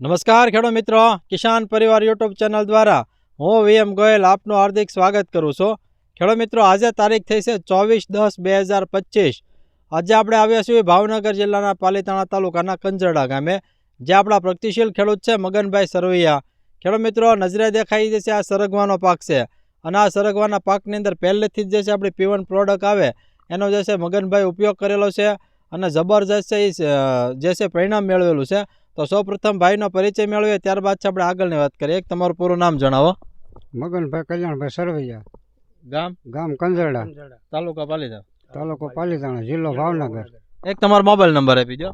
નમસ્કાર ખેડૂત મિત્રો, કિસાન પરિવાર યુટ્યુબ ચેનલ દ્વારા હું વીએમ ગોયલ આપનું હાર્દિક સ્વાગત કરું છું. ખેડૂત મિત્રો, આજે તારીખ થઈ છે ચોવીસ દસ બે હજાર પચીસ. આજે આપણે આવ્યા છીએ ભાવનગર જિલ્લાના પાલીતાણા તાલુકાના કંજરડા ગામે, જે આપણા પ્રગતિશીલ ખેડૂત છે મગનભાઈ સરવૈયા. ખેડૂત મિત્રો, નજરે દેખાઈ જશે આ સરગવાનો પાક છે. અને આ સરગવાના પાકની અંદર પહેલેથી જ જે છે આપણી પીવન પ્રોડક્ટ આવે, એનો જે છે મગનભાઈ ઉપયોગ કરેલો છે. અને જબરજસ્ત છે એ જે છે પરિણામ મેળવેલું છે. તો સૌપ્રથમ ભાઈનો પરિચય મેળવીએ ત્યારબાદ છે આપણે આગળની વાત કરીએ. એક તમારું પૂરું નામ જણાવો. મગનભાઈ કલ્યાણભાઈ સરવૈયા. ગામ? ગામ કંજરડા. તાલુકા પાલીતાણા. તાલુકો પાલીતાણા જિલ્લો ભાવનગર. એક તમારો મોબાઈલ નંબર આપી દો.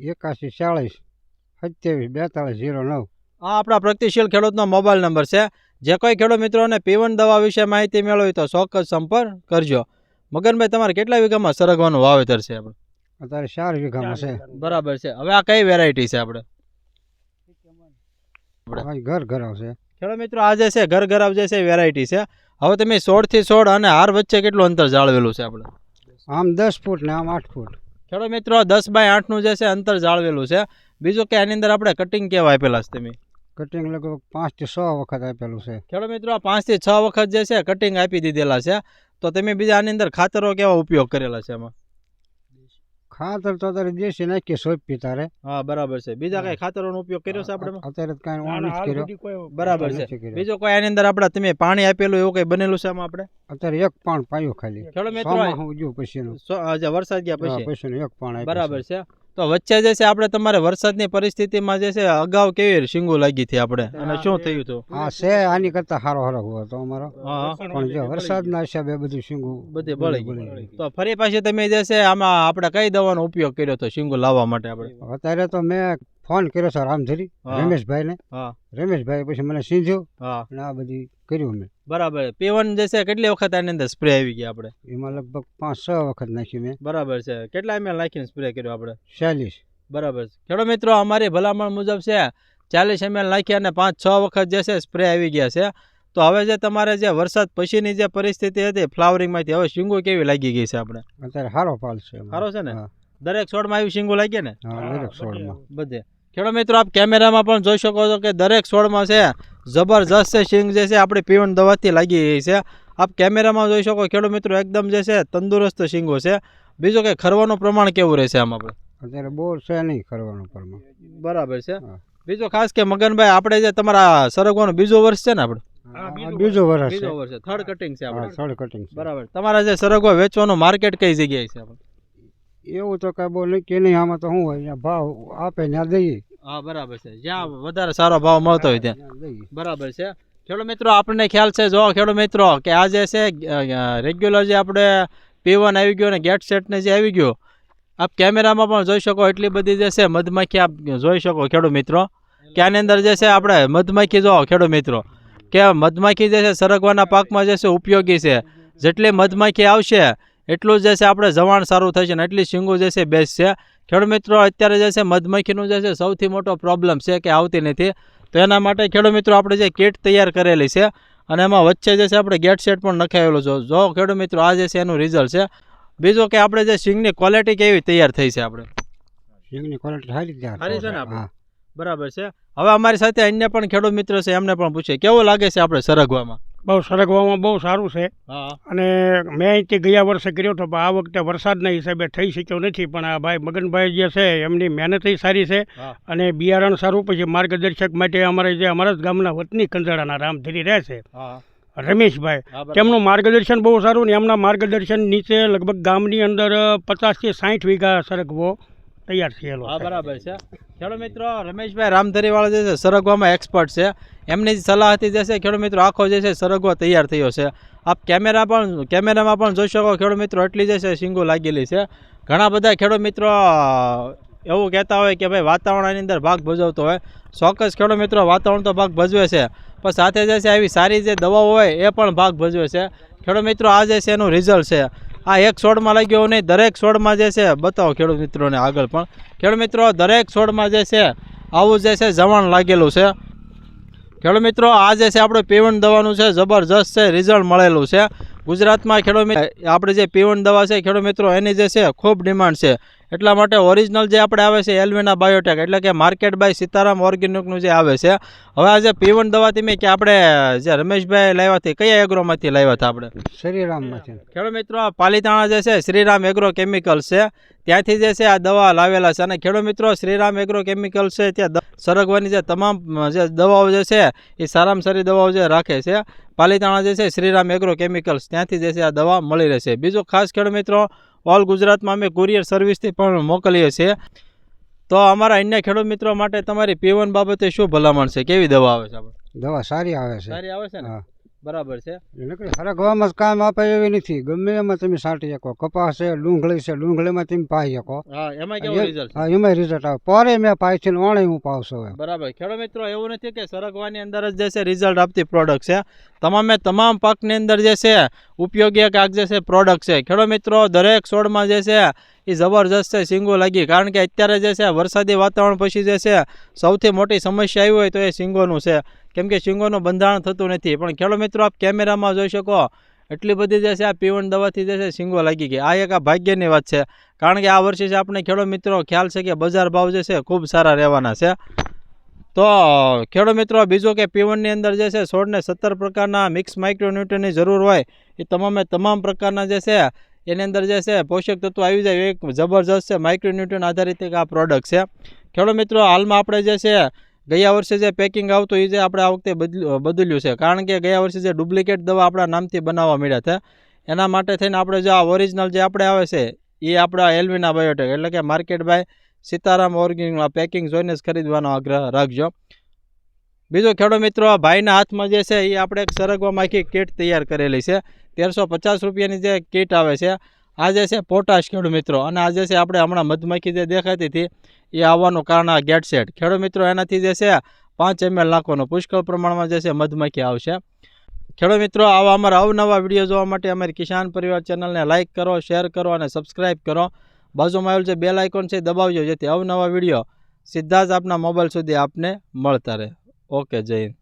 એકાસી ચાળીસ સત્યાવીસ બેતાળીસ ઝીરો નવ. આ આપણા પ્રગતિશીલ ખેડૂતનો મોબાઈલ નંબર છે. જે કોઈ ખેડૂત મિત્રોને પીવન દવા વિશે માહિતી મેળવી તો ચોક્કસ સંપર્ક કરજો. મગનભાઈ તમારે કેટલા વીઘામાં સરગવાનું વાવેતર છે આપણે? અત્યારે ચાર વીઘામાં છે. બરાબર છે. હવે આ કઈ વેરાયટી છે આપણે? ઘર ઘર આવશે છે ખેડૂત મિત્રો આ જે છે ઘર ઘર જે છે એ વેરાયટી છે. હવે તમે સોળથી સોળ અને હાર વચ્ચે કેટલું અંતર જાળવેલું છે આપણે? આમ દસ ફૂટ ને આમ આઠ ફૂટ. ખેડૂત મિત્રો દસ બાય આઠનું જે છે અંતર જાળવેલું છે. બીજું કે આની અંદર આપણે કટિંગ કેવા આપેલા છે તમે? કટિંગ લગભગ પાંચથી છ વખત આપેલું છે. ખેડૂત મિત્રો પાંચ પાંચથી છ વખત જે છે કટિંગ આપી દીધેલા છે. તો તમે બીજા આની અંદર ખાતરો કેવા ઉપયોગ કરેલા છે એમાં ખાતર તો અત્યારે દેશી નાખીએ સોંપી તારે. હા બરાબર છે. બીજા કઈ ખાતરોનો ઉપયોગ કર્યો છે આપણે? અત્યારે કઈ ઓણ કર્યો. બરાબર છે. બીજો કોઈ આની અંદર આપણે તમે પાણી આપેલું એવું કઈ બનેલું છે આમાં આપણે? અત્યારે એક પાણ પાયું ખાલી. ખેડૂત મિત્રો જે વરસાદ ગયા પછી. પછી પછીનું એક પાણ બરાબર છે. તો વચ્ચે જે છે આપણે તમારે વરસાદની પરિસ્થિતિમાં જે છે અગાઉ કેવી શીંગો લાગી હતી આપણે? અને શું થયું હતું? હા છે આની કરતા સારો હરખ હતો અમારો. હા પણ જે વરસાદના હિસાબે બધું શીંગું બધી બળી ગયું. તો ફરી પાછી તમે જે છે આમાં આપણે કઈ દવાનો ઉપયોગ કર્યો હતો શીંગો લાવવા માટે આપણે? અત્યારે તો મેં ફોન કર્યો છે રામધરી ધરી રમેશભાઈને. રમેશભાઈ પછી મને સીંધ્યો હા. અને આ બધી કર્યું મેં બરાબર. પીવન જશે કેટલી વખત આની અંદર સ્પ્રે આવી ગયા આપણે? એમાં લગભગ પાંચ છ વખત નાખ્યું મેં. બરાબર છે. કેટલા એમ નાખીને સ્પ્રે કર્યો આપણે? ચાલીસ. બરાબર છે. ખેડો મિત્રો અમારી ભલામણ મુજબ છે ચાલીસ એમએલ નાખી અને પાંચ છ વખત જે છે સ્પ્રે આવી ગયા છે. તો હવે જે તમારે જે વરસાદ પછીની જે પરિસ્થિતિ હતી ફ્લાવરિંગમાંથી હવે શીંગો કેવી લાગી ગઈ છે આપણે? અત્યારે સારો પાલ છે સારો છે ને. દરેક છોડમાં આવી શીંગો લાગી ને? દરેક છોડમાં. બધે. ખેડૂત મિત્રો આપ કેમેરામાં પણ જોઈ શકો છો કે દરેક છોડમાં છે જબરજસ્ત છે શીંગ જે છે આપણી પીવણ દવાથી લાગી રહી છે. આપ કેમેરામાં જોઈ શકો ખેડૂત મિત્રો એકદમ જે છે તંદુરસ્ત શીંગો છે. બીજું કે ખરવાનું પ્રમાણ કેવું રહેશે આમાં આપણે અત્યારે બહુ છે નહીં ખરવાનું પ્રમાણ. બરાબર છે. બીજો બીજું ખાસ કે મગનભાઈ આપણે જે તમારા સરગવાનું બીજું વર્ષ છે ને આપણે? બીજો વર્ષ. બીજો વર્ષ થર્ડ કટિંગ છે આપણે. થર્ડ કટિંગ બરાબર. તમારા જે સરગવા વેચવાનું માર્કેટ કઈ જગ્યાએ છે આપણે? એવું તો કઈ બહુ કે નહીં આમાં તો શું હોય અહીંયા ભાવ આપે ત્યાં દઈએ. હા બરાબર છે. જ્યાં વધારે સારો ભાવ મળતો હોય ત્યાં. ત્યાં બરાબર છે. ખેડૂત મિત્રો આપણને ખ્યાલ છે જો ખેડૂત મિત્રો કે આ જે છે રેગ્યુલર જે આપણે પીવન આવી ગયું અને ગેટ સેટને જે આવી ગયું આપ કેમેરામાં પણ જોઈ શકો એટલી બધી જે છે મધમાખી આપ જોઈ શકો ખેડૂત મિત્રો. કે આની અંદર જે છે આપણે મધમાખી જો ખેડૂત મિત્રો. કે મધમાખી જે છે સરગવાના પાકમાં જે છે ઉપયોગી છે. જેટલી મધમાખી આવશે એટલું જે છે આપણે જવાણ સારું થશે ને એટલી શીંગો જે છે બેસ્ટ છે. ખેડૂત મિત્રો અત્યારે જે છે મધમાખીનું જે છે સૌથી મોટો પ્રોબ્લેમ છે કે આવતી નથી. તો એના માટે ખેડૂત મિત્રો આપણે જે કીટ તૈયાર કરેલી છે અને એમાં વચ્ચે જે છે આપણે ગેટ સેટ પણ નખાવેલું છે. જો ખેડૂત મિત્રો આ જે છે એનું રિઝલ્ટ છે. બીજું કે આપણે જે સિંગની ક્વોલિટી કેવી તૈયાર થઈ છે આપણે? સિંગની ક્વોલિટી સારી સારી છે ને આપણે? બરાબર છે. હવે અમારી સાથે અન્ય પણ ખેડૂત મિત્રો છે એમને પણ પૂછીએ. કેવું લાગે છે આપણે સરગવામાં? બહુ સરગવામાં બહુ સારું છે. અને મેં અહીંથી ગયા વર્ષે કર્યો હતો પણ આ વખતે વરસાદના હિસાબે થઈ શક્યો નથી પણ આ ભાઈ મગનભાઈ જે છે એમની મહેનત સારી છે. અને બિયારણ સારું પછી માર્ગદર્શક માટે અમારે જે અમારા જ ગામના વતની કંજાળાના રામધરી રહે છે. રમેશભાઈ તેમનું માર્ગદર્શન બહુ સારું ને એમના માર્ગદર્શન નીચે લગભગ ગામની અંદર પચાસથી સાઠ વીઘા સરગવો તૈયાર થયેલો હા, બરાબર છે. ખેડૂત મિત્રો, રમેશભાઈ રામધરીવાળા જે છે, સરગવામાં એક્સપર્ટ છે. એમની જ સલાહથી જે છે, ખેડૂત મિત્રો, આખો જે છે, સરગવો તૈયાર થયો છે. આપ કેમેરા પણ, કેમેરામાં પણ જોઈ શકો, ખેડૂત મિત્રો એટલી જે છે સિંગો લાગેલી છે. ઘણા બધા ખેડૂત મિત્રો, એવું કહેતા હોય કે ભાઈ, વાતાવરણની અંદર ભાગ ભજવતો હોય. ચોક્કસ ખેડૂત મિત્રો, વાતાવરણ તો ભાગ ભજવે છે. પણ સાથે જે છે, આવી સારી જે દવાઓ હોય, એ પણ ભાગ ભજવે છે. ખેડૂત મિત્રો, આ જે છે, એનું રિઝલ્ટ છે. આ એક છોડમાં લાગ્યો નહીં, દરેક છોડમાં જે છે, બતાવો ખેડૂત મિત્રોને આગળ પણ. ખેડૂત મિત્રો, દરેક છોડમાં જે છે, આવું જે છે, જવાણ લાગેલું છે. ખેડૂત મિત્રો, આ જે છે, આપણે પીવણ દવાનું છે, જબરજસ્ત છે રિઝલ્ટ મળેલું છે. ગુજરાતમાં ખેડૂત આપણે જે પીવણ દવા છે, ખેડૂત મિત્રો, એની જે છે, ખૂબ ડિમાન્ડ છે. એટલા માટે ઓરિજિનલ જે આપણે આવે છે એલવેના બાયોટેક એટલે કે માર્કેટ બાય સીતારામ ઓર્ગેનિકનું જે આવે છે હવે આજે પીવન દવા તમે કે આપણે જે રમેશભાઈ લાવ્યા હતી કયા એગ્રોમાંથી લાવ્યા હતા આપણે? શ્રીરામમાંથી. ખેડૂત મિત્રો પાલીતાણા જે છે શ્રીરામ એગ્રો કેમિકલ્સ છે ત્યાંથી જે છે આ દવા લાવેલા છે. અને ખેડૂત મિત્રો શ્રીરામ એગ્રો કેમિકલ્સ છે ત્યાં સરગવાની જે તમામ જે દવાઓ જે છે એ સારામાં સારી દવાઓ જે રાખે છે. પાલીતાણા જે છે શ્રીરામ એગ્રો કેમિકલ્સ ત્યાંથી જે છે આ દવા મળી રહેશે બીજો ખાસ ખેડૂત મિત્રો ઓલ ગુજરાતમાં અમે કુરિયર સર્વિસથી પણ મોકલીએ છીએ. તો અમારા અન્ય ખેડૂત મિત્રો માટે તમારી પીવન બાબતે શું ભલામણ છે? કેવી દવા આવે છે આપણે? દવા સારી આવે છે. સારી આવે છે ને. બરાબર છે. હરગવામાં કામ આપે એવી નથી. ગમે એમાં તમે સાટી શકો. કપાસ છે ડુંગળી છે ડુંગળીમાં તમે પાઈ શકો. હા એમાં કેવું રિઝલ્ટ હા એમાં રિઝલ્ટ આવે. પોરે મેં પાઈ છે ઓણે હું પાવશો બરાબર. ખેડૂત મિત્રો એવું નથી કે સરગવાની અંદર જ જે છે રિઝલ્ટ આપતી પ્રોડક્ટ છે. તમામે તમામ પાકની અંદર જે છે ઉપયોગી એક આગ જે છે પ્રોડક્ટ છે. ખેડૂત મિત્રો દરેક છોડમાં જે છે એ જબરજસ્ત છે સિંગો લાગી. કારણ કે અત્યારે જે છે, વરસાદી વાતાવરણ પછી જે છે, સૌથી મોટી સમસ્યા આવી હોય તો એ સિંગોનું છે. કેમ કે સિંગોનું બંધારણ થતું નથી. પણ ખેડૂત મિત્રો, આપ કેમેરામાં જોઈ શકો, એટલી બધી જે છે, આ પીવણ દવાથી જે છે, સિંગો લાગી ગઈ. આ એક આ ભાગ્યની વાત છે. કારણ કે આ વર્ષે છે આપણે ખેડૂત મિત્રો, ખ્યાલ છે કે બજાર ભાવ જે છે, ખૂબ સારા રહેવાના છે. તો ખેડૂત મિત્રો, બીજું કે પીવણની અંદર જે છે છોડને સત્તર પ્રકારના મિક્સ માઇક્રોન્યુટ્રનની જરૂર હોય, એ તમામે તમામ પ્રકારના જે છે એની અંદર જે છે, પોષક તત્વો આવી જાય, એક જબરજસ્ત છે માઇક્રોન્યુટ્રન આધારિત એક આ પ્રોડક્ટ છે. ખેડૂત મિત્રો, હાલમાં આપણે જે છે, ગયા વર્ષે જે પેકિંગ આવતું એ જે આપણે આ વખતે બદલ્યું છે. કારણ કે ગયા વર્ષે જે ડુપ્લિકેટ દવા આપણા નામથી બનાવવા મળ્યા હતા એના માટે થઈને આપણે જે આ ઓરિજિનલ જે આપણે આવે છે એ આપણા એલવીના બાયોટેક એટલે કે market by Sitaram organic packing જોઈને જ ખરીદવાનો આગ્રહ રાખજો. બીજો ખેડો મિત્રો ભાઈના હાથમાં જે છે એ આપણે એક સરગવામાં કીટ તૈયાર કરેલી છે. તેરસો પચાસ રૂપિયાની જે કીટ આવે છે, આ જે છે પોટાશ ખેડો મિત્રો. અને આ જે છે આપણે હમણાં મધમાખી જે દેખાતી હતી, એ આવવાનું કારણ આ ગેટ સેટ. ખેડૂત મિત્રો, એનાથી જે છે પાંચ એમએલ નાખવાનું પુષ્કળ પ્રમાણમાં જે છે મધમાખી આવશે. ખેડો મિત્રો, આવા અમારા અવનવા વીડિયો જોવા માટે અમારી કિસાન પરિવાર ચેનલને લાઇક કરો શેર કરો અને સબસ્ક્રાઇબ કરો. બાજુમાં આવેલું જે બેલ આઇકોન છે દબાવજો, જેથી અવનવા વીડિયો સીધા જ આપના મોબાઈલ સુધી આપને મળતા રહે. ઓકે જય હિન્દ.